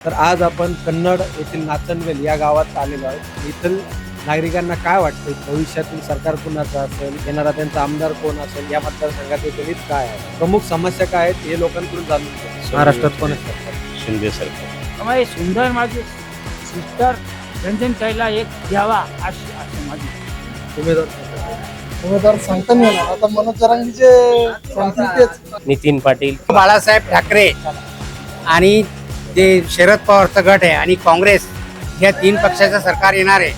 तर आज आपण कन्नड येथील नाचनवेल या गावात आलेलो आहोत. येथील नागरिकांना काय वाटतं भविष्यातील सरकार कुणाचं असेल? येणारा त्यांचा आमदार कोण असेल? या मतदारसंघात गणित काय आहे? प्रमुख समस्या काय आहेत? हे लोकांकडून जाणून. महाराष्ट्रात कोण आहे? सरकार शिंदे सरकार. त्यामुळे सुंदर माझी सिस्टर रंजन ताईला एक द्यावा अशी असं माझी. उमेदवार उमेदवार सांगता नाही येणार. आता मनोज जरांगीचे सांगतील तेच. नितीन पाटील. बाळासाहेब ठाकरे आणि जे शरद पवारचा गट आहे आणि काँग्रेस या तीन पक्षाचं सरकार येणार आहे.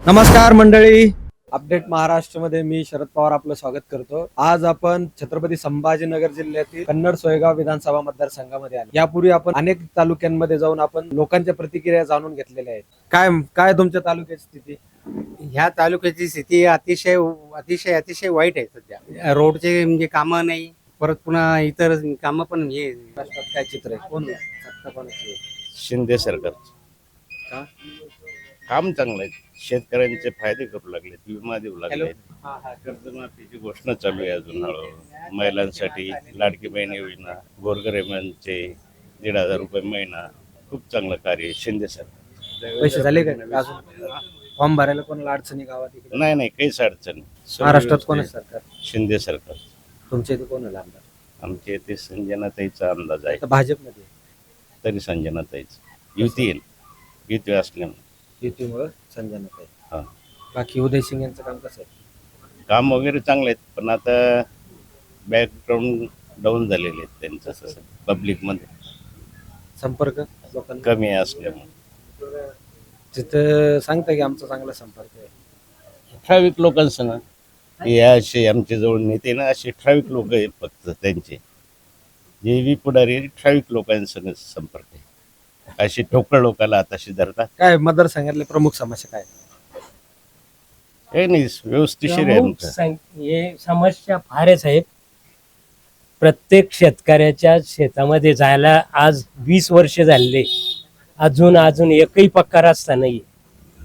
नमस्कार मंडळी. अपडेट महाराष्ट्रमध्ये मी शरद पवार आपलं स्वागत करतो. आज आपण छत्रपती संभाजीनगर जिल्ह्यातील कन्नड सोयगाव विधानसभा मतदारसंघामध्ये आलो. यापूर्वी आपण अनेक तालुक्यांमध्ये जाऊन आपण लोकांच्या प्रतिक्रिया जाणून घेतलेल्या आहेत. काय काय तुमच्या तालुक्याची स्थिती? ह्या तालुक्याची स्थिती अतिशय अतिशय अतिशय वाईट आहे सध्या. रोडचे म्हणजे कामं नाही परत पुन्हा इतर कामं पण हे काय चित्र आहे? कोण? शिंदे सरकार. का? काम चांगलं आहे. शेतकऱ्यांचे फायदे करू लागले विमा देऊ लागले हा, हा. कर्जमाफीची घोषणा चालू आहे अजून हळूहळू. महिलांसाठी लाडकी बहीण योजना गोरगरिबांचे दीड हजार रुपये महिना. खूप चांगलं कार्य आहे. शिंदे सरकार. पैसे झाले काय अजून? फॉर्म भरायला कोणाला अडचणी गावात इकडे? नाही नाही काहीच अडचण नाही. महाराष्ट्रात कोण. सरकार? शिंदे सरकार. तुमच्या इथे कोण आहे आमदार? आमच्या इथे संजनाताईचा अंदाज आहे. आता भाजपमध्ये? तरी संजनाताईच. युती येईल. युती असल्यामुळे. युतीमुळे संजय नाते हा. बाकी उदय सिंग यांचं काम कसं आहे? काम वगैरे चांगले आहेत पण आता बॅकग्राऊंड डाऊन झालेले आहेत त्यांचं तसं पब्लिकमध्ये संपर्क लोकांना? कमी असल्यामुळे. तिथं सांगता की आमचा चांगला संपर्क आहे. ठराविक लोकांसंग. हे असे आमच्या जवळ नेते ना असे ठराविक लोक आहेत फक्त त्यांचे. जे बी पुढारी आहेत, ठराविक लोकांसंग संपर्क आहे. अशी ठोकळ लोकांना आताशी धरतात काय मतदारसंघातले प्रमुख समस्या काय? हे नाही व्यवस्थिशीर आहे प्रमुख आमचं. सं- हे समस्या फारच आहेत. प्रत्येक शेतकऱ्याच्या शेतामध्ये जायला आज वीस वर्ष झाले. अजून अजून एकही पक्का रस्ता नाही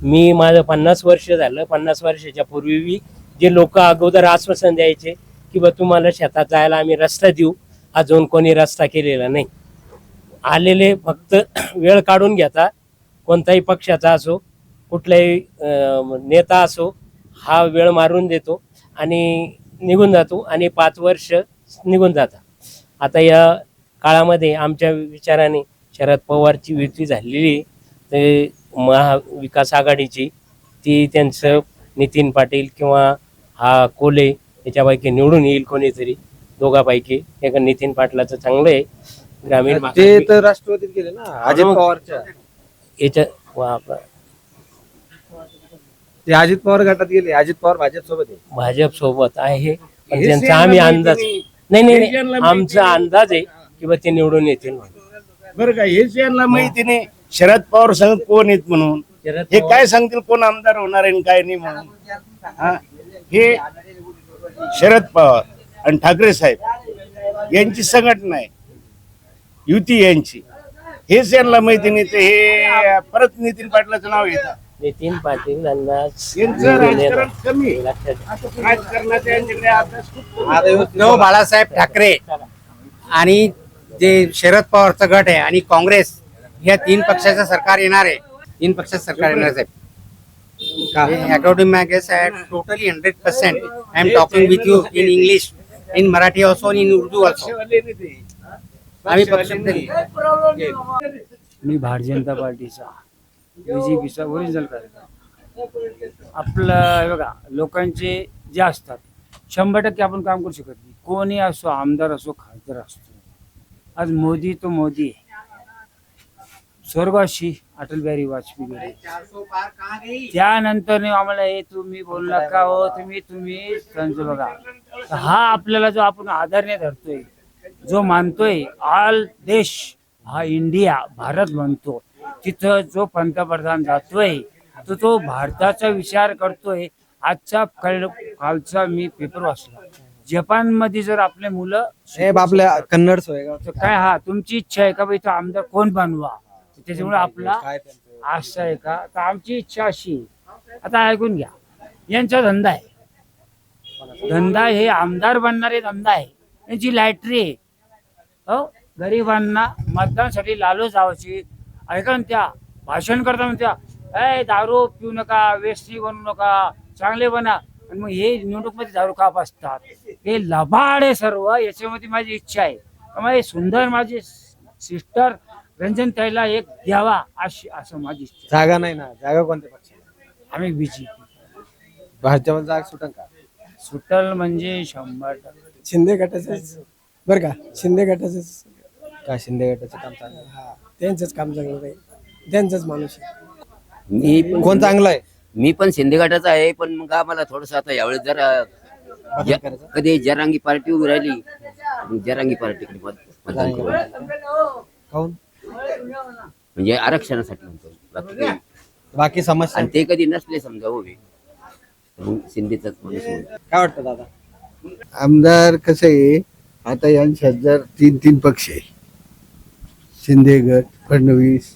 मी माझं पन्नास वर्ष झालं. पन्नास वर्षाच्या पूर्वी जे लोक अगोदर आश्वासन द्यायचे की बा तुम्हाला शेतात जायला आम्ही रस्ता देऊ. अजून कोणी रस्ता केलेला नाही. आलेले फक्त वेळ काढून घेता. कोणताही पक्षाचा असो कुठलाही नेता असो हा वेळ मारून देतो आणि निघून जातो आणि पाच वर्ष निघून जातात आता या काळामध्ये आमच्या विचाराने शरद पवारची युती झालेली ते महाविकास आघाडीची ती त्यांचं नितीन पाटील किंवा हा कोले याच्यापैकी निवडून येईल कोणीतरी दोघापैकी. एक नितीन पाटलाचं चांगलं आहे. ग्रामीण ते तर राष्ट्रवादीत गेले ना अजित पवारच्या. याच्या वा- ते अजित पवार गटात गेले अजित पवार भाजप सोबत आहे. भाजप सोबत आहे पण हे त्यांचा आम्ही अंदाज नाही. नाही हे आमचा. अंदाज आहे की बा ते निवडून येतील म्हणून. बरं का हेच यांना माहिती नाही. शरद पवार सांग कोण आहेत म्हणून? हे काय सांगतील कोण आमदार होणार आहे आणि काय नाही म्हणून? हा? हे शरद पवार आणि ठाकरे साहेब यांची संघटना आहे. युती यांची. हेच यांना माहिती नाही ते हे परत नितीन पाटलाचं नाव घेतात. नितीन पाटील राजकारण बाळासाहेब ठाकरे आणि जे शरद पवारचा गट आहे आणि काँग्रेस या तीन पक्षाचं सरकार येणार आहे. तीन पक्षाचं सरकार येणार साहेब का? According my guess totally hundred percent I am talking with you in English in Marathi also in Urdu also पक्षवाले नाही ते. आम्ही पक्षवाले पक्ष नाही. मी भारतीय जनता पार्टीचा बीजेपीचा ओरिजिनल कार्यकर्ता आपलं हे बघा लोकांचे जे असतात शंभर टक्के आपण काम करू शकत नाही कोणी असो आमदार असो खासदार असतो आज मोदी तो मोदी आहे स्वर्गवासी अटल बिहारी वाजपेयी गेले त्यानंतर आम्हाला हे तुम्ही बोलू नका हो तुम्ही तुम्ही त्यांचं बघा. हा आपल्याला जो आपण आदरणे धरतोय जो मानतोय ऑल देश हा इंडिया भारत म्हणतो. तिथं जो पंतप्रधान जातोय तो तो भारताचा विचार करतोय. आजचा कालचा मी पेपर वाचला. जपानमध्ये जर आपले मुलं हे आपल्या कन्नड काय हा तुमची इच्छा आहे का बाई तो आमदार कोण बनवा? त्याच्यामुळे आपला काय त्यांचं? आशा आहे का? तर आमची इच्छा अशी आहे. आता ऐकून घ्या. यांचा धंदा आहे. धंदा हे आमदार बनणारे धंदा आहे. यांची लॅटरी आहे. हो? गरिबांना मतदानासाठी लालो जावायची ऐका ना त्या. भाषण करता म्हणत्या ए दारू पिऊ नका वेस्टी बनू नका चांगले बना. आणि मग हे निवडणूकमध्ये दारू का असतात हे लबाड आहे सर्व. याच्यामध्ये माझी इच्छा आहे. सुंदर माझी सिस्टर रंजन ताईला एक द्यावा अशी असं माझी इच्छा. जागा नाही ना जागा कोणत्या पक्षाला? आम्ही बीजेपी भाजपला जागा सुटन का? सुटल म्हणजे शंभर टक्के. शिंदे गटाचंच बरं का शिंदे गटाचंच का शिंदे गटाचं काम चांगलं? आहे? हा त्यांचंच काम चांगलं आहे. त्यांचाच माणूस आहे. मी पण कोण चांगलं आहे? मी पण शिंदे गटाचा आहे पण मग आम्हाला थोडस आता यावेळेस जरा बदल ज- करायचा? कधी जरांगी पार्टी उभी राहिली मग जरांगी पार्टीकडे मत- मतदान करू. काहून म्हणजे आरक्षणासाठी म्हणतो. बाकी. बाकी समस्या आणि ते कधी नसले समजा उभे. शिंदेचाच माणूस होईल. काय वाटतं दादा? आमदार कसं आहे? आता यांच्यात जर तीन तीन पक्ष आहे. शिंदे गट फडणवीस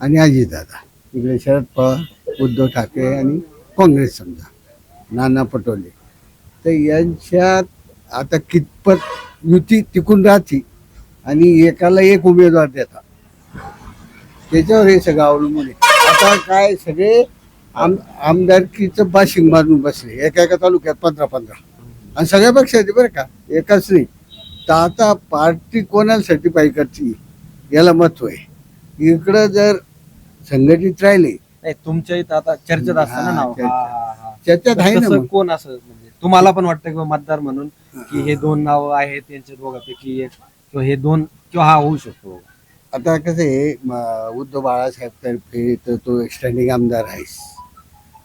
आणि अजितदादा इकडे शरद पवार उद्धव ठाकरे आणि काँग्रेस समजा. नाना पटोले. तर यांच्यात आता कितपत युती टिकून राहते आणि एकाला एक उमेदवार देतात. त्याच्यावर हे सगळं अवलंबून आहे. आता काय सगळे आम आमदारकीचं बाशिंग मारून बसले. एका एका तालुक्यात पंधरा पंधरा. आणि सगळ्या पक्षाचे बरं का एकाच नाही. तर आता पार्टी कोणासाठी पाहिजे करते याला महत्त्व आहे. इकडं जर संघटित राहिले. नाही तुमच्या इथं आता चर्चेत असताना हा, नाव. चर्चा. हा, हा, हा. त्याच्यात आहे ना तसं मग. कोण असं म्हणजे? तुम्हाला पण वाटतं किंवा मतदार म्हणून की हे. दोन नाव आहेत त्यांच्या दोघांपैकी एक किंवा हे दोन किंवा हा होऊ शकतो. आता कसं आहे उद्धव बाळासाहेब तर्फे तर तो स्टँडिंग आमदार आहेस.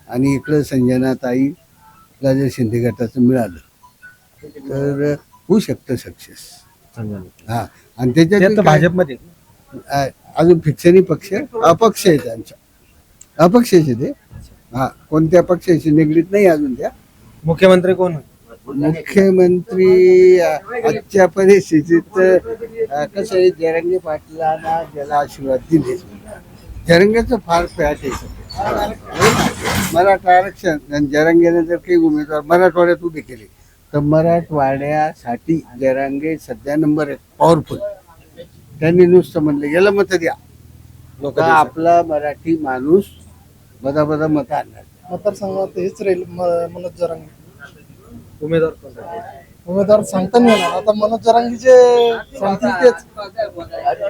आणि इकडं संजना ताईला जर शिंदे गटाचं मिळालं. तर होऊ शकतं सक्सेस हा आणि त्याच्यात भाजपमध्ये अजून फिक्सनी पक्ष? अपक्ष आहे त्यांचा अपक्षाचे ते. हा कोणत्या पक्षाशी निगडीत नाही अजून त्या. मुख्यमंत्री कोण मुख्यमंत्री आजच्या परिस्थितीत कसं आहे जरंगे पाटलांना ज्याला आशीर्वाद दिले. जरंगेचं फार फॅट आहे. मराठा आरक्षण आणि जरंगेने जर काही उमेदवार मराठवाड्यात उभे केले तर मराठवाड्यासाठी जरांगे सध्या नंबर एक पॉवरफुल त्यांनी नुसतं म्हणलं याला मत द्या. लोक आपला मराठी माणूस बदा बदा मत आणणार? मतदारसंघात हेच राहील म- मनोज जरांगे. उमेदवार कोण राहील? उमेदवार सांगता नाही येणार. आता मनोज जरांगीचे सांगतील तेच.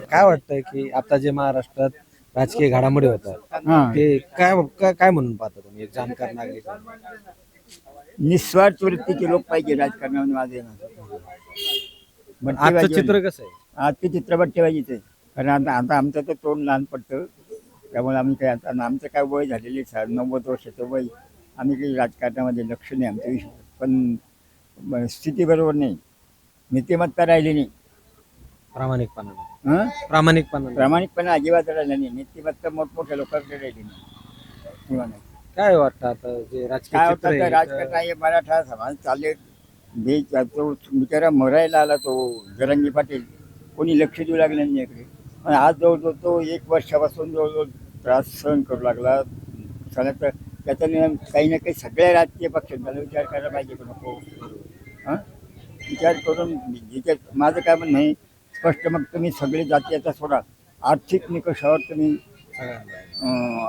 काय वाटतंय की आता जे महाराष्ट्रात राजकीय घडामोडी होतात हा. ते काय काय काय म्हणून पाहता तुम्ही? एक जाणकार नागरिक म्हणून? निस्वार्थ वृत्तीचे लोक पाहिजे राजकारणामध्ये माझे आजचं चित्र कसं आहे? आजचे चित्र बट्टेबाजीच आहे. कारण आता आता आमचं तर तोंड लहान पडतं. त्यामुळे आम्ही काय आता आमचं काय वय झालेले नव्वद वर्षाचं वय. आम्ही काही राजकारणामध्ये लक्ष नाही. आमच्या विषयी पण ब- स्थिती बरोबर नाही. नीतिमत्ता राहिली नाही. प्रामाणिकपणाने हं? प्रामाणिकपणाने प्रामाणिकपणा अजिबात राहिला नाही. नीतिमत्ता मोठमोठ्या लोकांकडे राहिली नाही. किंवा नाही. काय वाटतं आता जे राजकीय काय चित्र होतं आहे, तर राजकारण हे मराठा समाज चालले. जे तो बिचारा मरायला आला तो जरंगी पाटील. कोणी लक्ष देऊ लागलं नाही इकडे पण आज जवळजवळ तो एक वर्षापासून जवळजवळ त्रास सहन करू लागला. सगळ्यात त्याचा नियम काही ना काही सगळ्या राजकीय पक्षांचा विचार करायला पाहिजे का नको. हां? विचार करून जिथे माझं काय म्हणणं नाही स्पष्ट मग तुम्ही सगळे जातीयाचा सोडा. आर्थिक निकषावर तुम्ही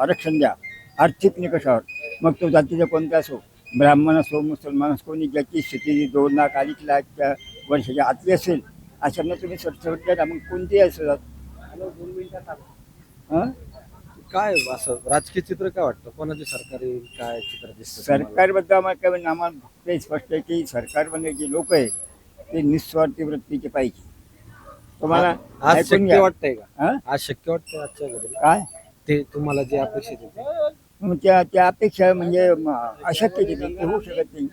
आरक्षण द्या. आर्थिक निकषावर. मग तो जातीचा कोणता असो ब्राह्मण असो मुसलमान असो कोणी ज्याची स्थिती दोन लाख अडीच लाखच्या वर्षाच्या आतली असेल अशांना तुम्ही स्वच्छ द्या मग कोणतीही असो जात हां? काय असं राजकीय चित्र काय वाटतं? कोणाचे सरकार येईल? काय चित्र दिसतं तुम्हाला? सरकारबद्दल आम्हाला काय म्हणणं आम्हाला फक्त हे स्पष्ट आहे की सरकारमध्ये जे लोक आहे ते निस्वार्थी वृत्तीचे पाहिजे. तुम्हाला आज ऐकून शक्य घ्या. वाटतंय का? हं? आज शक्य वाटतंय आजच्या घडीला? काय? ते तुम्हाला जे अपेक्षित मग त्या त्या अपेक्षा म्हणजे म, अशक्य ते ते होऊ शकत नाही.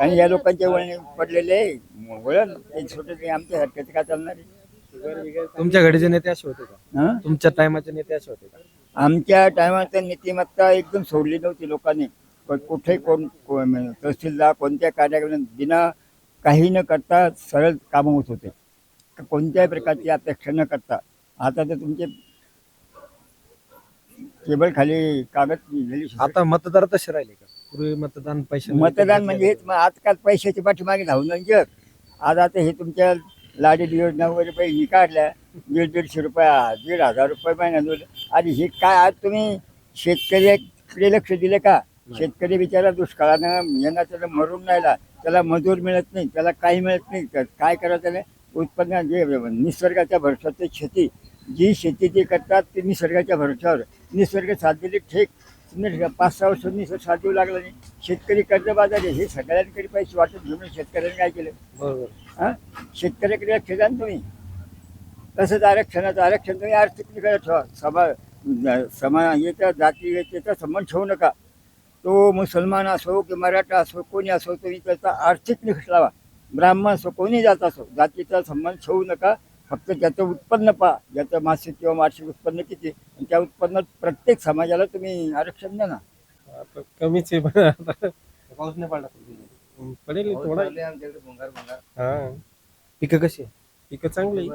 आणि या लोकांच्या वळणे पडलेले आहे. वळण ते छोटे ते आमच्या हरकत काय चालणार आहे? तुमच्या घडीचे नेते असे होते का? हं? तुमच्या टायमाचे नेते असे होते का? आमच्या टायमात नीतिमत्ता एकदम सोडली नव्हती लोकांनी. पण कुठे कोण तहसीलदार कोणत्या कार्यक्रमात बिना काही न करता सरळ कामं होत होते. कोणत्याही प्रकारची अपेक्षा न करता. आता तर तुमचे टेबल खाली कागद. आता मतदार तसे राहिले का? पूर्वी मतदान पैसे मतदान म्हणजे हेच मग आजकाल पैशाच्या पाठीमागे धावून जग. आज आता हे तुमच्या लाडील योजना वगैरे पैसे काढल्या. दीड दीडशे रुपये दीड हजार रुपये महिन्यात. आणि हे काय आज तुम्ही शेतकऱ्याकडे लक्ष दिले का? शेतकरी बिचारा दुष्काळानं यांना त्याला मरून राहिला. त्याला मजूर मिळत नाही त्याला काही मिळत नाही. तर काय करावं त्याला उत्पन्न जे निसर्गाच्या भरवशावर शेती जी शेती ते करतात ते निसर्गाच्या भरवशावर निसर्ग साथ दिली ठीक पाच सहा वर्ष निसर्ग देऊ लागला नाही. शेतकरी कर्जबाजारी हे सगळ्यांकडे पैसे वाटत घेऊन शेतकऱ्यांनी काय केलं? बरोबर. हां? शेतकऱ्याकडे लक्ष द्या तुम्ही. तसंच आरक्षणाचं आरक्षण तुम्ही आर्थिक निकाल ठेवा. सभा समा याच्या जाती याचा संबंध ठेवू नका. तो मुसलमान असो की मराठा असो कोणी असो तुम्ही त्याचा आर्थिक निकष लावा. ब्राह्मण असो कोणी जात असो जातीचा संबंध ठेवू नका. फक्त त्याचं उत्पन्न पहा ज्याचं मासिक किंवा वार्षिक उत्पन्न किती आणि त्या उत्पन्नात प्रत्येक समाजाला तुम्ही आरक्षण द्या ना. आता कमीच आहे पण आता. पाऊस नाही पडला पडेल थोडा. हा. पिकं कशी आहे? पिकं चांगली.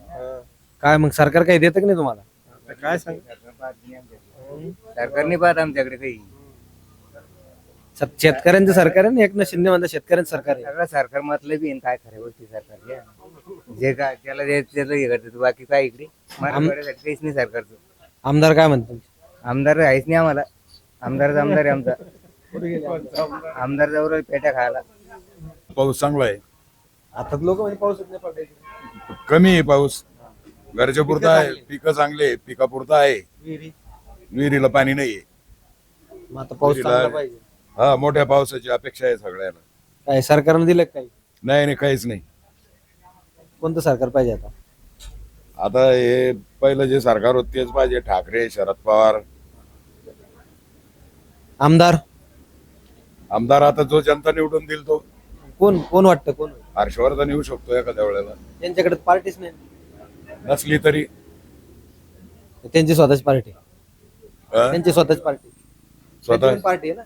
हा. काय मग सरकार काही देतं की नाही तुम्हाला? आता काय सांग? सरकारने पाहत आमच्याकडे. काही. सत- शेतकऱ्यांचं सरकार आहे ना? एकनाथ शिंदे म्हणतात शेतकऱ्यांचं सरकार आहे. सगळं सरकार मतलब आहे काय खऱ्या गोष्टी सरकारच्या जे काय त्याला जे- त्याचं हे करतात बाकी काय इकडे? मराठवाड्यासाठी काहीच नाही सरकारचं. आमदार काय म्हणतात आमदार आहेच नाही आम्हाला. आमदारच आमदार आहे आमचा. आमदार जवळ पेट्या खायला. पाऊस चांगला आहे. आता लोक म्हणजे पाऊस नाही कमी आहे पाऊस. घरच्या पुरता आहे पिकं चांगले आहे पिकापुरता आहे. विहिरीला पाणी नाहीये मग आता पाऊस विहिरीला- चांगला पाहिजे. हा मोठ्या पावसाची अपेक्षा आहे सगळ्याला. काय सरकारनं दिलं का काही? नाही नाही काहीच नाही. कोणतं सरकार पाहिजे आता? आता हे पहिलं जे सरकार होत तेच पाहिजे. ठाकरे शरद पवार. आमदार? आमदार आता जो जनता निवडून दिल तो. कोण कोण वाटतं कोण? हर्षवर्धन येऊ शकतो एखाद्या वेळेला. त्यांच्याकडे पार्टीच नाही. नसली तरी. त्यांची स्वतःची पार्टी. अं, त्यांची स्वतःची पार्टी. स्वतः? पार्टी आहे ना.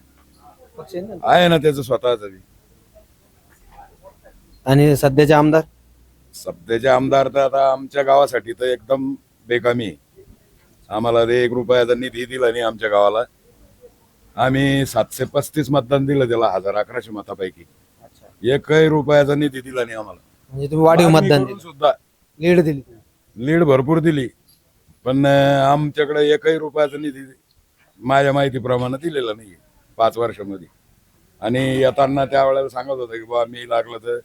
पक्ष आहे ना. आहे ना त्याचं स्वतःच आणि सध्याचे आमदार? सध्याचे आमदार तर आता आमच्या गावासाठी तर एकदम बेकामी आहे. आम्हाला ते एक रुपयाचा निधी दिला नाही आमच्या गावाला. आम्ही सातशे पस्तीस मतदान दिलं त्याला हजार अकराशे मतापैकी. एकही रुपयाचा निधी दिला नाही आम्हाला. म्हणजे तुम्ही वाढीव मतदान दिलं. सुद्धा लीड दिली. लीड भरपूर दिली. पण अं, आमच्याकडे एकही रुपयाचा निधी माझ्या माहितीप्रमाणे दिलेला नाही पाच वर्षामध्ये. आणि येताना त्यावेळेला सांगत होतं की बा मी लागलं तर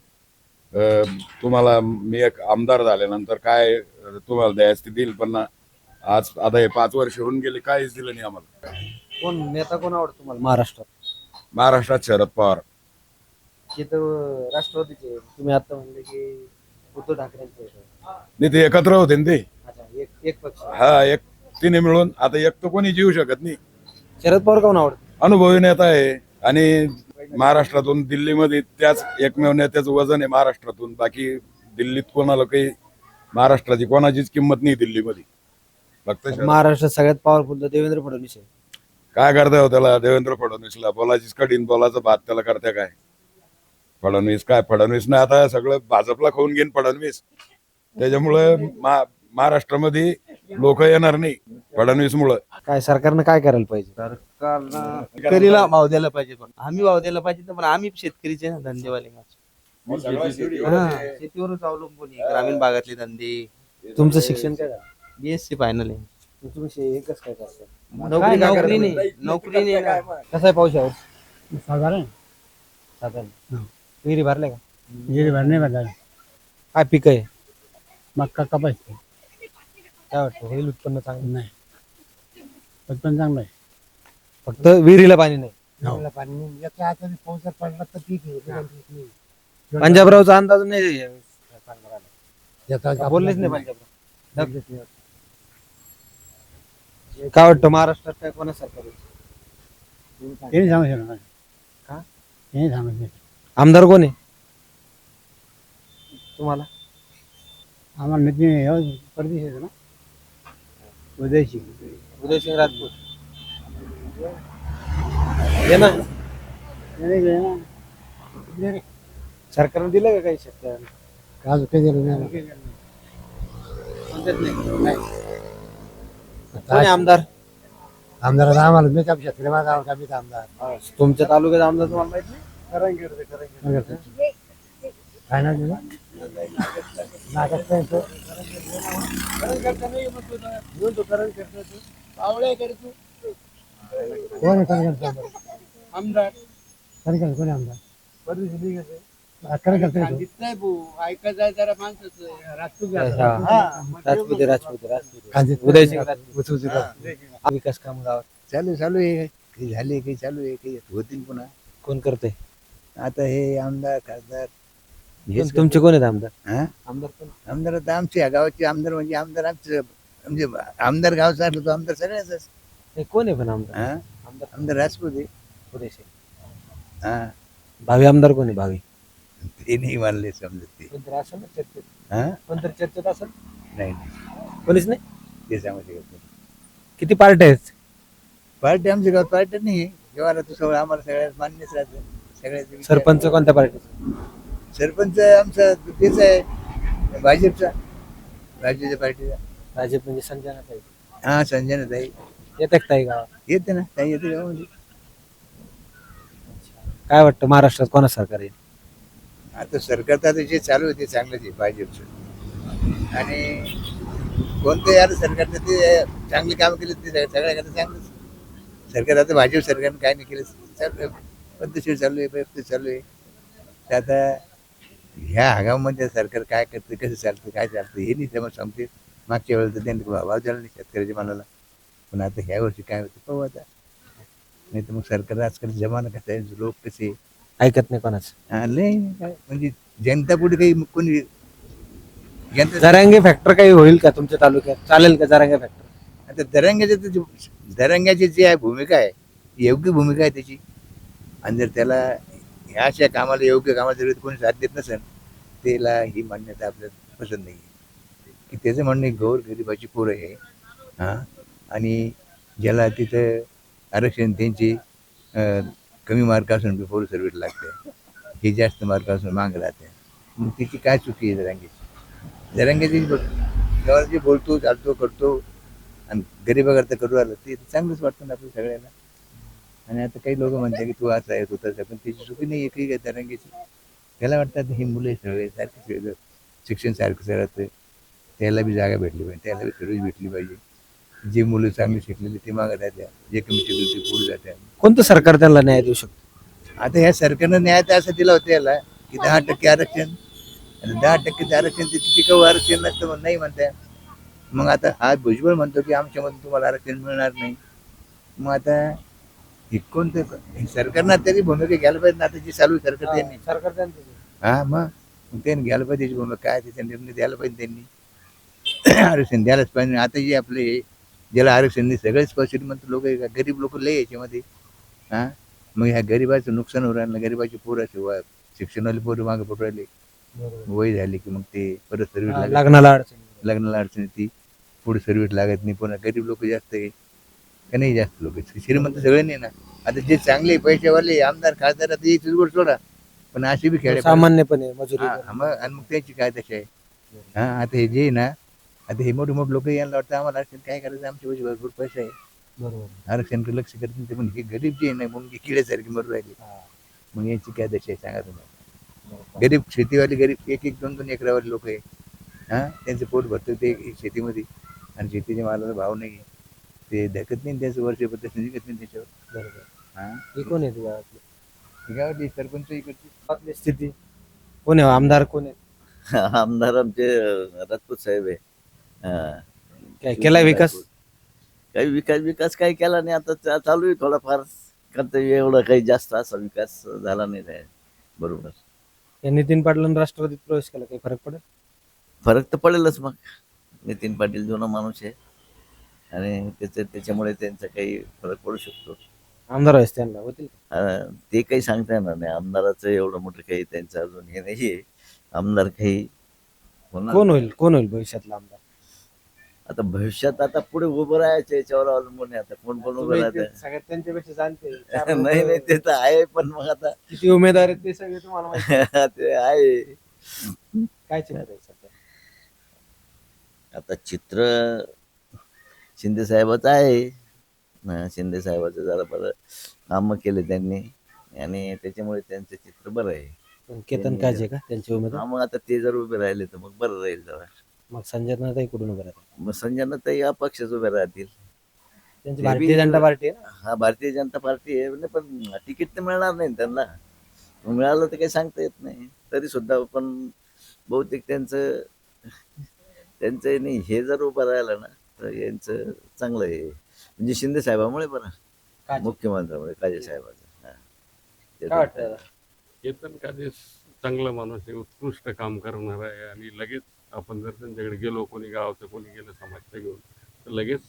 अं, तुम्हाला मी एक आमदार झाल्यानंतर काय अं, तुम्हाला द्यायचं ते देईल पण ना, आज आता हे पाच वर्ष होऊन गेले काहीच दिलं नाही आम्हाला. कोण नेता कोण आवडतो तुम्हाला महाराष्ट्रात? महाराष्ट्रात शरद पवार. हे तर राष्ट्रवादीचे तुम्ही आता म्हणले की उद्धव ठाकरेंचे आहेत. नाही ते एकत्र होते ना ते. अच्छा एक एक पक्ष. हा एक तिने मिळून. आता एक तर कोणी जीव शकत नाही. शरद पवार कोण आवडतं? अनुभवी नेता आहे. आणि महाराष्ट्रातून दिल्लीमध्ये त्याच एकमेव नेत्याचं वजन आहे महाराष्ट्रातून. बाकी दिल्लीत कोणाला काही महाराष्ट्राची कोणाचीच किंमत नाही दिल्लीमध्ये. फक्त शरद- महाराष्ट्रात सगळ्यात पॉवरफुल तर देवेंद्र फडणवीस आहे. काय करताय हो त्याला? देवेंद्र फडणवीसला बोलायचीच कडीन बोलायचं भात त्याला करते काय? फडणवीस काय? फडणवीस नाही आता सगळं भाजपला खाऊन घेईन फडणवीस. त्याच्यामुळे महाराष्ट्रामध्ये लोक येणार नाही फडणवीस मुळे काय सरकारनं काय करायला पाहिजे? शेतकरीला भाव द्यायला पाहिजे पण आम्ही भाव द्यायला पाहिजे तर पण आम्ही शेतकरीचे ना धंदेवाले हा, शेतीवरच अवलंबून आहे. ग्रामीण भागातले धंदे. तुमचं शिक्षण काय झालं? बीएससी फायनल आहे. तुम्ही शे- एकच काय करता? काय काय नोकरी करता? नाही नोकरी नाही ना. कसं आहे पाऊस यावर? साधारण. साधारण. विहिरी भरले का? विहीर भरणे बदल काय पीक आहे? मक्का कपाशी काय वाटतं? होईल उत्पन्न चांगलं नाही. उत्पन्न चांगलं आहे. फक्त विहिरीला पाणी नाही. पंजाबरावचा अंदाज नाही का बोललेच नाही पंजाबराव. काय वाटतं? महाराष्ट्रात काय कोणा सरकार आहे? हे सांगू शकणार का? हे? सांगू शकणार आमदार कोण आहे? तुम्हाला? आम्हाला नितीन परदेश येतो ना? उदयशी उदयसिंग राजपूत. ये ना. सरकारने दिलं का काही शेतकऱ्यांना काज काही दिलं नाही. कोण आहे आमदार? आमदार आम्हाला मी काम शेतकरी माझा आमदार. तुमच्या तालुक्यात आमदार तुम्हाला माहीत नाही? काय ना तुझं नाटक काय तो? कोण आहे? आमदार कोण आहे. आमदार हा, कार्यकर्ता आहे तो. ऐकायचं जरा माणसाचं राजपुते राजपुते राजपुते कांदे- उदयसिंग. राजपुते विकास काम गावात चालू चालू आहे. काही झाले काही चालू आहे. काही होतील पुन्हा. कोण करते आता हे आमदार खासदार. हेच तुमचे कोण आहेत आमदार? हा? आमदार कोण? आमदार आता आमचे या गावाचे आमदार म्हणजे आमदार आमचे म्हणजे आमदार गावचा असलो तो आमदार सगळ्याचाच. हे कोण आहे पण आमदार? हा? आमदार आमदार राजपूत आहे. उदयसिंग हा. भावी आमदार कोण आहे? भावी. ते नाही मानले समजत ते. कोणतरी असेल ना चर्चेत? हा? कोणतरी चर्चेत असेल? नाही नाही. कोणीच नाही? ते सांगू शकत नाही. किती पार्ट्या आहेत? पार्टी आमच्या गावात पार्टी नाही जेव्हा तू सगळं आम्हाला सगळ्यात मान्यच राहतं. सरपंच कोणत्या पार्टी सरपंच आमचा तेच आहे. भाजपचा. भाजपच्या पार्टीचा. भाजप म्हणजे संजय ताई. हा संजय ताई. येते का ताई गावात? येते ना ताई येते गावामध्ये. काय वाटतं महाराष्ट्रात कोणा सरकार येईल? आता सरकार तर आता जे चालू आहे ते चांगलंच आहे भाजपचं. आणि कोणतं यार सरकारचं ते चांगली कामं केली ते सगळ्या- सगळ्याकडे चांगलंच सरकार आता भाजप सरकारनं काय नाही केलं चालू आहे. पद्धतशीर चालू आहे व्यवस्थित चालू आहे. तर आता ह्या हंगामामध्ये सरकार काय करतं कसं चालतं काय चालतं हे नाही समज सांगते मागच्या वेळेला तर त्यांनी भाव झाला नाही शेतकऱ्याच्या मालाला पण आता ह्या वर्षी काय होतं पाहू आता. नाही तर मग सरकार आजकाल जमाना कसा आहे लोक कसे ऐकत नाही कोणाचं. हा, लय काय म्हणजे जनता पुढे काही कोणी जनता जरांगे फॅक्टर काही होईल का तुमच्या तालुक्यात? चालेल का जरांगे फॅक्टर आता दरंग्याचे तर जे- दरंग्याची जी आहे भूमिका आहे योग्य भूमिका आहे त्याची. आणि जर त्याला ह्या अशा कामाला योग्य कामाला जर कोणी साथ देत नसेल त्याला ही मान्यता आपल्याला पसंत नाही की त्याचं म्हणणं गौर गरिबाची पोरं आहे हां? आणि ज्याला तिथं आरक्षण त्यांची कमी मार्क असून बिफोर सर्व्हिस लागते. हे जास्त मार्क असून माग राहते. मग तिची काय चुकी आहे जरांगेची? जरांगेची गावाला जे बोलतो चालतो करतो आणि गरिबाकरता करू आलं ते चांगलंच वाटतं ना आपल्या सगळ्याला आणि आता काही लोक म्हणतात की तू असं आहे तू तसं. पण त्याची चुकी नाही एकही आहे तरंगीची. त्याला वाटतं ही मुलं सगळे सारखी सगळं शिक्षण सारखं सगळं त्याला बी जागा भेटली पाहिजे त्याला बी सर्विस भेटली पाहिजे. जे मुलं चांगली शिकलेली ते मागत राहत्या जे कमी शिकले ते पुढे जात्या. कोणतं सरकार त्यांना न्याय देऊ शकतं? आता ह्या सरकारनं न्याय तर असं दिला होता याला की दहा टक्के आरक्षण. आणि दहा टक्के आरक्षण ते टिकाऊ आरक्षण नसतं नाही म्हणताय. मग आता हा भुजबळ म्हणतो की आमच्यामधून तुम्हाला आरक्षण मिळणार नाही. मग आता कोणतं हे सरकारनं तरी भूमिका घ्यायला पाहिजे ना आता जी चालू आहे सरकार त्यांनी. सरकार त्यांचं हा मग? त्यांनी घ्यायला पाहिजे त्याची भूमिका काय त्याचा निर्णय द्यायला पाहिजे त्यांनी. आरक्षण द्यायलाच पाहिजे. आता जे आपले हे, ज्याला आरक्षण नाही सगळेच श्रीमंत लोक आहे का? गरीब लोक लय याच्यामध्ये. हा? मग ह्या गरीबाचं नुकसान होऊ राहिलं गरीबाची पोरं असे वा शिक्षणाला पोरं मागे पडू राहिले. वय झाली की मग ते परत सर्व्हिस लागत लग्नाला अडचण. लग्नाला अडचण येते. पुढे सर्व्हिस लागत नाही पुन्हा गरीब लोक जास्त आहे. का नाही जास्त लोक? श्रीमंत सगळे नाही ना. आता जे चांगले पैशावाले आमदार खासदार आता याचीच गोष्ट सोडा. पण अशी बी खेड्या सामान्यपणे मजुरी हा, मग आणि मग त्यांची काय तशी आहे? हा आता हे जे आहे ना आता हे मोठे मोठे लोक यांना वाटतं आम्हाला आरक्षण काय करायचं? आमच्या पैसे भरपूर पैसा आहे. बरोबर. आरक्षणकडे लक्ष करत नाही ते पण हे गरीब जे आहे ना मुंगी किड्यासारखी मरू राहिली. मग यांची काय दशा आहे सांगा तुम्हाला गरीब शेतीवाले गरीब एक एक दोन दोन एकरावाले लोक आहे. हा त्यांचं पोट भरतं ते शेतीमध्ये. आणि शेतीच्या मालाला भाव नाही ते धकत नाही त्यांचं वर्ष पद्धत निघत नाही त्याच्यावर. बरोबर. हा? हे कोण आहे गावातले. हे गावातली सरपंच इकडची गावातली स्थिती? कोण आहे आमदार कोण आहे? आमदार आमचे राजपूत साहेब आहे. हा. काय केलाय विकास? काही विकास विकास काही केला नाही आता चा- चालू आहे थोडाफार. कर्तव्य एवढा काही जास्त असा विकास झाला नाही आहे बरोबर. या नितीन पाटलांनी राष्ट्रवादीत प्रवेश केला काही फरक पडेल? फरक तर पडेलच मग. नितीन पाटील जुना माणूस आहे. आणि त्याच्या त्याच्यामुळे त्यांचा काही फरक पडू शकतो. आमदार व्हायचं त्यांना होतील का? अं, ते काही सांगता येणार नाही. आमदाराचं एवढं मोठं काही त्यांचं अजून हे नाही आहे आमदार काही होणार कोण होईल कोण होईल भविष्यातला आमदार? आता भविष्यात आता पुढे उभं राहायचं याच्यावर अवलंबून आहे. आता कोण पण उभं तुम्ही राहतं. सगळ्यात त्यांच्यापेक्षा जाणते. चार नाही नाही ते तर आहे पण मग आता किती उमेदवार आहेत ते सगळे तुम्हाला माहिती. ते आहे. काय चिंता आहे सध्या? आता चित्र शिंदे साहेबाचं आहे. हा, शिंदे साहेबाचं जरा बरं कामं केले त्यांनी. आणि त्याच्यामुळे त्यांचं चित्र बरं आहे. केतन काजे का त्यांचे उमेदवार? मग आता ते जर उभे राहिले तर मग बरं राहील जरा. मग संजय नाताई कुठून उभे राहतात मग संजना ताई अपक्षच उभे राहतील. भारतीय जनता पार्टी? हा भारतीय जनता पार्टी आहे पण तिकीट तर मिळणार नाही त्यांना. मिळालं तर काही सांगता येत नाही. तरी सुद्धा पण बहुतेक त्यांचं त्यांचं नाही हे जर उभं राहिलं ना तर यांचं चांगलं आहे म्हणजे शिंदे साहेबामुळे बरं काजे. मुख्यमंत्र्यामुळे काजे साहेबाचं हा. ते काय वाटतं दादा? केतन काजे चांगला माणूस आहे उत्कृष्ट काम करणार आहे आणि लगेच आपण जर त्यांच्याकडे गेलो कोणी गावाचं कोणी गेलं समाजचं घेऊन तर लगेच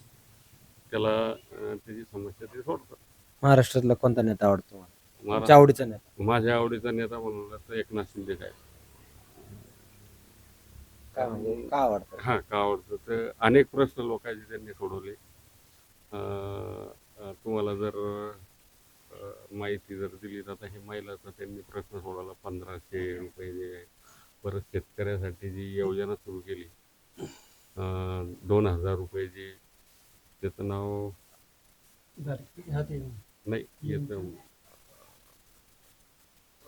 त्याला अं, त्याची समस्या ते सोडतात महाराष्ट्रातला कोणता नेता आवडतो तुम्हाला? मला- तुमच्या आवडीचा नेता माझ्या आवडीचा नेता म्हणलं तर एकनाथ शिंदे साहेब काय म्हणजे का आवडतं? हा का आवडतं? तर अनेक प्रश्न लोकांचे त्यांनी सोडवले. अं, अं, तुम्हाला जर अं, माहिती जर दिली तर आता हे महिलाचा त्यांनी प्रश्न सोडवला पंधराशे रुपये जे परत शेतकऱ्यासाठी जी योजना सुरू केली. अं, दोन हजार रुपये जी त्याचं नाव नाही येतं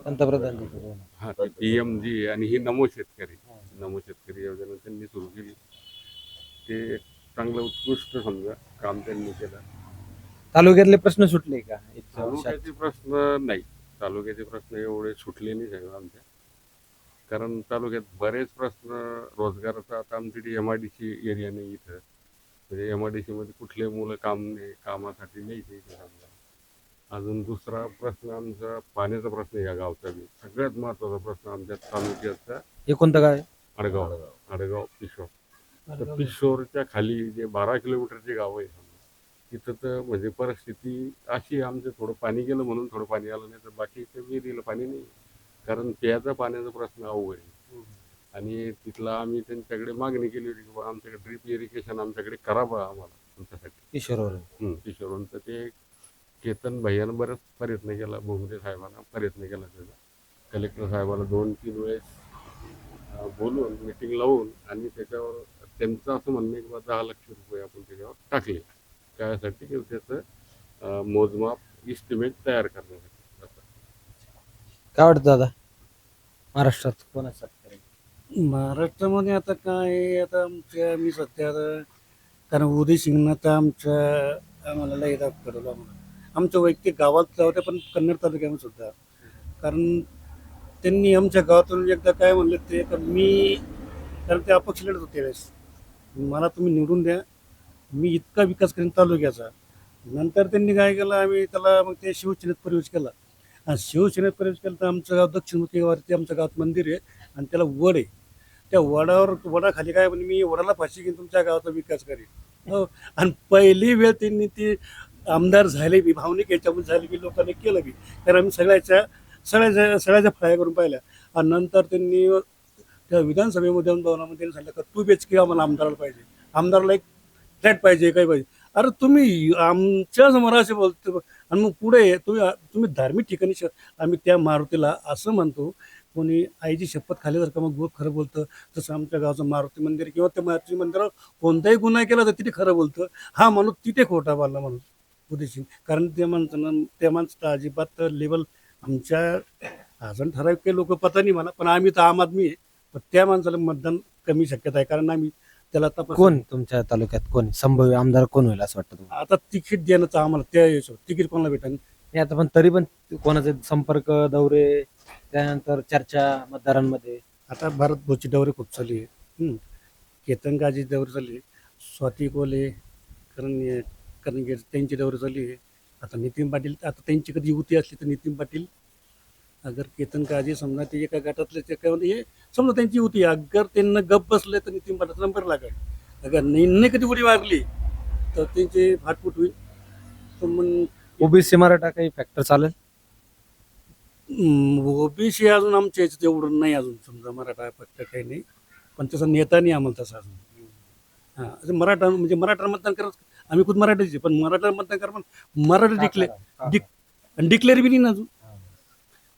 पंतप्रधान हा पी एम जी आणि ही नमो शेतकरी. नमो शेतकरी योजना त्यांनी सुरू केली. ते चांगलं उत्कृष्ट समजा काम त्यांनी केलं. तालुक्यातले प्रश्न सुटले का? इतक्या वर्षात? तालुक्याचे प्रश्न नाही. तालुक्याचे प्रश्न एवढे सुटले नाही साहेब आमच्या. कारण तालुक्यात बरेच प्रश्न रोजगाराचा आता आमची M I D C area नाही इथं. म्हणजे एम आय डी मध्ये कुठले मुलं काम नाही कामासाठी नाही ते इथे समजा. अजून दुसरा प्रश्न आमचा पाण्याचा प्रश्न या गावचा बी. सगळ्यात महत्त्वाचा प्रश्न आमच्या तालुक्याचा हे कोणतं आहे? आडगाव आडगाव. पिशोर तर पिशोरच्या खाली जे बारा किलोमीटरचे गाव आहे तिथं तर म्हणजे परिस्थिती अशी आमचं थोडं पाणी गेलं म्हणून थोडं पाणी आलं नाही तर बाकी इथे विहिरीला पाणी नाही. कारण प्यायचा पाण्याचा प्रश्न अवघड आहे. आणि तिथला आम्ही त्यांच्याकडे मागणी केली होती की बुवा आमच्याकडे ड्रीप इरिगेशन आमच्याकडे करावं आम्हाला आमच्यासाठी किशोरवरून. हं, किशोरवरून. तर ते केतन भैयानं बरंच प्रयत्न केला भोमरे साहेबांना प्रयत्न केला त्याचा. कलेक्टर साहेबाला दोन तीन वेळेस बोलून मिटिंग लावून आणि त्याच्यावर त्यांचं असं म्हणणं आहे की बा दहा लक्ष रुपये आपण त्याच्यावर टाकले. त्यासाठी की त्याचं मोजमाप इस्टिमेट तयार करण्यासाठी. असं. काय वाटतं दादा? महाराष्ट्रात कोणाचा महाराष्ट्रामध्ये आता काय आता आमच्या मी सध्या आता कारण उदय सिंगनं तर आमच्या आम्हाला लय दाब कडवलं आम्हाला आमच्या वैयक्तिक गावात होत्या पण कन्नड तालुक्यामध्ये सुद्धा. कारण त्यांनी आमच्या गावातून एकदा काय म्हणलं ते तर मी कारण ते अपक्ष लढत होते वेळेस मला तुम्ही निवडून द्या. मी इतका विकास करेन तालुक्याचा. नंतर त्यांनी काय केलं आम्ही त्याला मग ते शिवसेनेत प्रवेश केला. आणि शिवसेनेत प्रवेश केला तर आमचं गाव दक्षिणमुखी गावात आमच्या गावात मंदिर आहे आणि त्याला वड आहे. त्या वडावर वडाखाली काय म्हणजे मी वडाला फाशी घेऊन तुमच्या गावाचा विकास करेन. हो. आणि पहिली वेळ त्यांनी ती आमदार झाले बी भावनिक याच्यामध्ये झाले बी लोकांनी केलं बी. कारण आम्ही सगळ्याच्या सगळ्याच्या सगळ्याच्या फ्राय करून पाहिल्या. आणि नंतर त्यांनी त्या विधानसभेमध्ये जाऊन भवनामध्ये त्यांनी सांगितलं का टू बी एच के आम्हाला आमदाराला पाहिजे. आमदाराला एक फ्लॅट पाहिजे काही पाहिजे. अरे तुम्ही आमच्यासमोर असे बोलतो. आणि मग पुढे तुम्ही तुम्ही धार्मिक ठिकाणी श- आम्ही त्या मारुतीला असं म्हणतो कोणी आईची शपथ खाली का मग गोप खरं बोलतं. तसं आमच्या गावचं मारुती मंदिर किंवा त्या मारुती मंदिरावर कोणताही गुन्हा केला तर तिथे खरं बोलतं. हा माणूस तिथे खोटा बोलला माणूस. उद्देशी कारण त्या माणसानं त्या माणसाचा अजिबात लेवल आमच्या अजून ठराविक काही लोक पता नाही मला पण आम्ही तर आम आदमी आहे. पण त्या माणसाला मतदान कमी शक्यता आहे. कारण आम्ही त्याला तपास कोण तुमच्या तालुक्यात कोण? संभाव्य आमदार कोण होईल असं वाटतं तुम्हाला? आता तिकीट देणं तर आम्हाला त्या हिशोब तिकीट कोणाला भेटेल नाही आता पण तरी पण कोणाचे संपर्क दौरे त्यानंतर चर्चा मतदारांमध्ये? आता भारत भोची दौरे खूप चालू आहे. हम्म. केतन गाजी दौरे चालली आहे. स्वाती कोले करण करण त्यांची दौरे चालली आहे. आता नितीन पाटील आता त्यांची कधी युती असली तर नितीन पाटील अगर केतन काळजी समजा ते एका गटातले ते काय म्हणते हे समजा त्यांची युती. अगर त्यांना गप बसले तर नितीन पाटील नंबर लागेल. अगर नाही कधी उडी मारली तर त्यांची फाटफूट होईल. तर मग ओबीसी मराठा काही फॅक्टर चालेल? ओबीसी अजून आमच्या याच्यात एवढं नाही अजून. समजा मराठा पट्ट काही नाही. पण तसा नेता नाही आम्हाला तसा अजून. हां मराठा म्हणजे मराठा मतदान करत आम्ही खुद मराठीचे पण मराठा मतदान कर पण मराठा डिक्लेअर डिक आणि डिक्लेअर बी नाही ना अजून.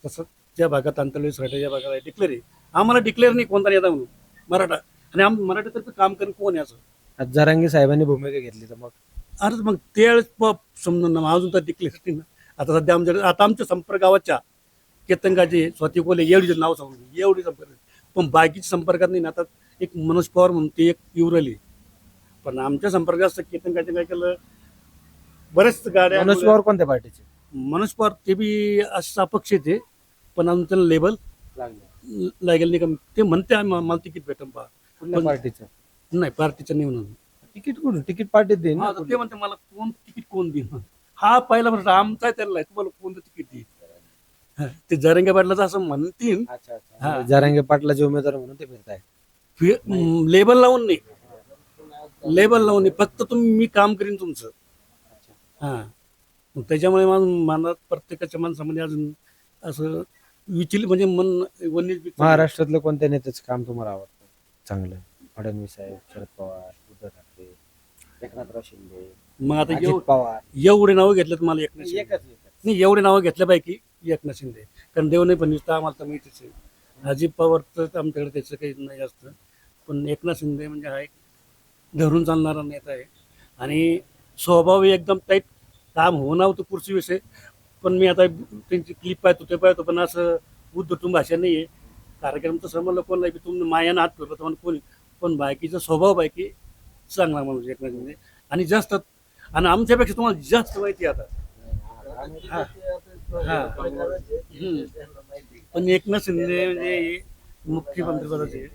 तसं ज्या भागात अंतर्वेस वाटे ज्या भागात आहे डिक्लेअर आहे. आम्हाला डिक्लेअर नाही कोणता नेता म्हणून. मराठा. आणि आम मराठीतर्फे काम करेन कोण आहे असं? आज जरांगी साहेबांनी भूमिका घेतली तर मग? अरे मग त्यावेळेस समजून ना अजून तर डिक्लेअर नाही ना. आता सध्या आमच्याकडे आता आमच्या संपर्क गावाच्या केतनगाचे स्वतः कोले एवढी नाव सांगू एवढी संपर्क पण बाकीच्या संपर्कात नाही ना. आता एक मनोज पवार म्हणून ते एक युवरली पण आमच्या संपर्कात असतं केतनगाचे काय केलं? बरेच गाड्या मनोज पवार कोणत्या पार्टीचे? मनोज पवार ते बी असं अपक्ष ते पण अजून त्याला लेबल लागेल. नाही का? ते म्हणते आम्ही- मला तिकीट भेटन पहा. कुठल्या पार्टीचं? नाही पार्टीचं नाही म्हणून. तिकीट कुठून? तिकीट पार्टीत देईन हा, तर ते म्हणते मला कोण तिकीट कोण देईन? हा पहिला प्रश्न आमचा आहे त्याला. आहे, तुम्हाला कोणतं तिकीट देईल हा, ते जरंगे पाटलाचं असं म्हणतील. हा. जरांगे पाटलाचे उमेदवार म्हणून ते फिरताय लेबल लावून नाही. लेबल लावून नाही फक्त तुम्ही मी काम करीन तुमचं. हा. मग त्याच्यामुळे माझं मनात प्रत्येकाच्या माणसामध्ये अजून असं विचलित म्हणजे मन वन्य महाराष्ट्रातलं कोणत्या नेत्याचं काम तुम्हाला आवडतं? चांगलं. फडणवीस साहेब शरद पवार उद्धव ठाकरे एकनाथराव शिंदे मग आता अजित एव- पवार. एवढे नावं घेतलेत मला एकनाथ शिंदे. एकच एकच. नाही एवढे नावं घेतल्यापैकी एकनाथ शिंदे. कारण देवने पण तर आम्हाला तर माहितीच आहे. अजित पवार तर आमच्याकडे त्याचं काही नाही जास्त पण एकनाथ शिंदे म्हणजे हा एक धरून चालणारा नेता आहे. आणि स्वभाव एकदम टाईट काम होणार होतं पुढची विषय. पण मी आता त्यांची क्लिप पाहतो ते पाहतो पण असं उद्धटून भाषा नाही आहे. कार्यक्रम तर समजलं कोण नाही तुम्ही मायानं हात फिरला तुम्हाला कोणी. पण बायकीचा स्वभाव बायकी चांगला माणूस एकनाथ आणि जास्त आणि आमच्यापेक्षा तुम्हाला जास्त माहिती आहे आता. हां. पण एकनाथ शिंदे म्हणजे मुख्यमंत्री पदाचे.